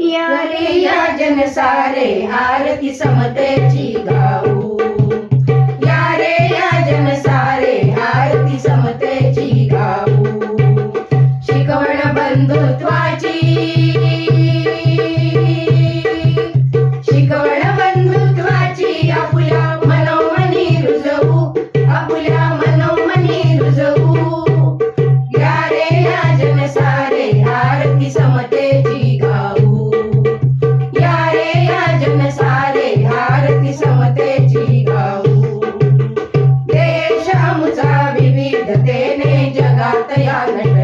या रे या जन सारे आरती समतेची गाऊ. या रे या जन सारे आरती समतेची गाऊ. शिकवण बंधुत्वाची ಗಾಳಿ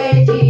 Thank you.